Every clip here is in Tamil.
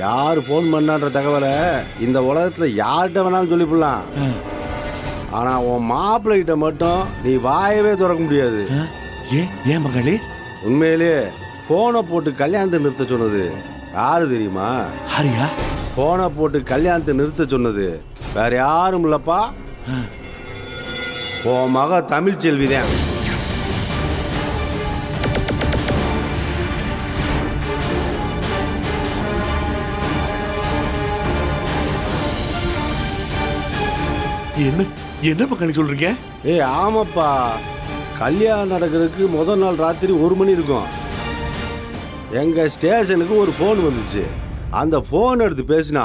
யார் ஃபோன் பண்ணான்ற தகவலை இந்த உலகத்துல யார்கிட்ட வேணாலும் சொல்லிவிடலாம். ஆனா உன் மாப்பிள்ளை கிட்ட மட்டும் நீ வாயவே திறக்க முடியாது? ஏன் ஏன் மகளே? உண்மையிலேயே போனை போட்டு கல்யாணத்தை நிறுத்த சொன்னது யாரு தெரியுமா? ஹரியா போனை போட்டு கல்யாணத்தை நிறுத்த சொன்னது வேற யாரும் இல்லப்பா. உன் மக தமிழ் செல்விதான் என்ன என்ன மகளே சொல்றீங்க? ஏய் ஆமாப்பா. கல்யாணம் நடக்கிறதுக்கு முதல் நாள் ராத்திரி ஒரு மணி இருக்கும். எங்க ஸ்டேஷனுக்கு ஒரு ஃபோன் வந்துச்சு. அந்த ஃபோன் எடுத்து பேசினா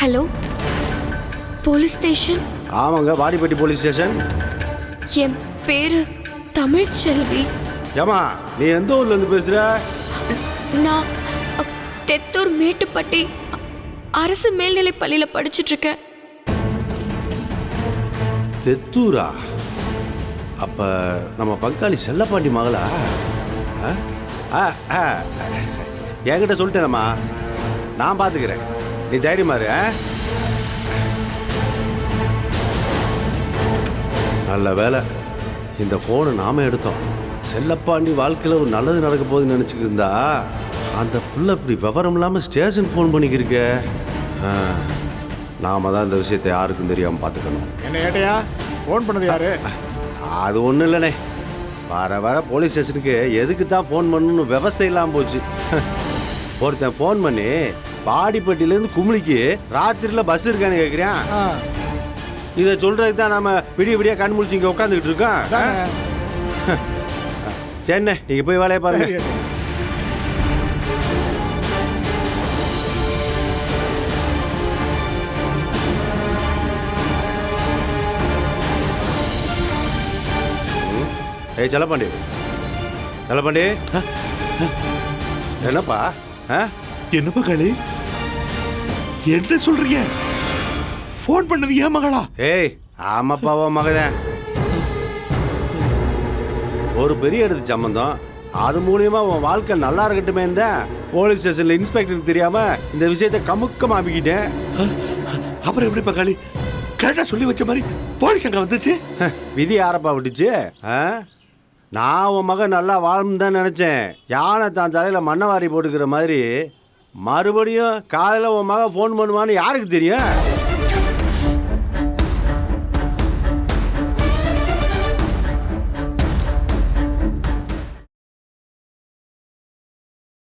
ஹலோ போலீஸ் ஸ்டேஷன் ஆமாங்க வாடிப்பட்டி போலீஸ் ஸ்டேஷன் என் பேரு தமிழ்ச்செல்வி. ஏமா நீ எந்த ஊர்ல இருந்து பேசுற? நான் தெத்தூர் மேட்டுப்பட்டி அரசு மேல்நிலை பள்ளியில படிச்சிட்டு இருக்கேன். தெத்தூரா? அப்ப நம்ம பங்காளி செல்லப்பாண்டி மகளா? ஆ? ஆ, ஆ. என்கிட்ட சொல்லிட்டேனம்மா. நான் பார்த்துக்கிறேன் நீ தைரியமாரு ஆ? நல்ல வேலை இந்த ஃபோனை நாம எடுத்தோம். செல்லப்பாண்டி வாழ்க்கையில் ஒரு நல்லது நடக்க போகுதுன்னு நினச்சிக்கிருந்தா அந்த புள்ள இப்படி விவரம் இல்லாமல் ஸ்டேஷன் ஃபோன் பண்ணிக்கிருக்க. நாம தான் இந்த விஷயத்தை யாருக்கும் தெரியாமல் பார்த்துக்கணும். என்ன ஏட்டையா ஃபோன் பண்ணது யாரு? அது ஒன்றும் இல்லைண்ணே வர வர போலீஸ் ஸ்டேஷனுக்கு எதுக்கு தான் ஃபோன் பண்ணணும்னு விவசாயம் இல்லாமல் போச்சு. ஒருத்தன் ஃபோன் பண்ணி பாடிப்பட்டிலேருந்து குமிளிக்கு ராத்திரியில் பஸ் இருக்கான்னு கேட்குறேன் ஆ, இதை சொல்றதுக்கு தான் நம்ம விடிய விடிய கண் முழிச்சு இங்கே உட்காந்துக்கிட்டு இருக்கோம். சரிண்ணே நீங்கள் போய் வேலையை பாருங்க. ஏய் செல்லப்பாண்டி. செல்லப்பாண்டி. என்னப்பா? ஆ? என்ன மகளே என்ன சொல்றீங்க? ஃபோன் பண்ணது ஏன் மகளா? ஏய் ஆமாப்பா உன் மகன். ஒரு பெரிய இடத்து சம்பந்தம். அது மூலியமா உன் வாழ்க்கை நல்லா இருக்கட்டுமே தான் போலீஸ் ஸ்டேஷன்ல இன்ஸ்பெக்டருக்கு தெரியாம இந்த விஷயத்தை கமுக்க மாமிக்கிட்டேன் அப்புறம் எப்படி பங்காளி கரெக்டா சொல்லி வச்ச மாதிரி போலீஸ் அங்க வந்துச்சு? விதி யாரப்பா விட்டுச்சு? நான் உன் மகன் நல்லா வாழணும் தான் நினச்சேன். யானை தான் தலையில் மண்ணை வாரி போட்டுக்கிற மாதிரி மறுபடியும் காலையில் உன் மகன் ஃபோன் பண்ணுவான்னு யாருக்கு தெரியும்?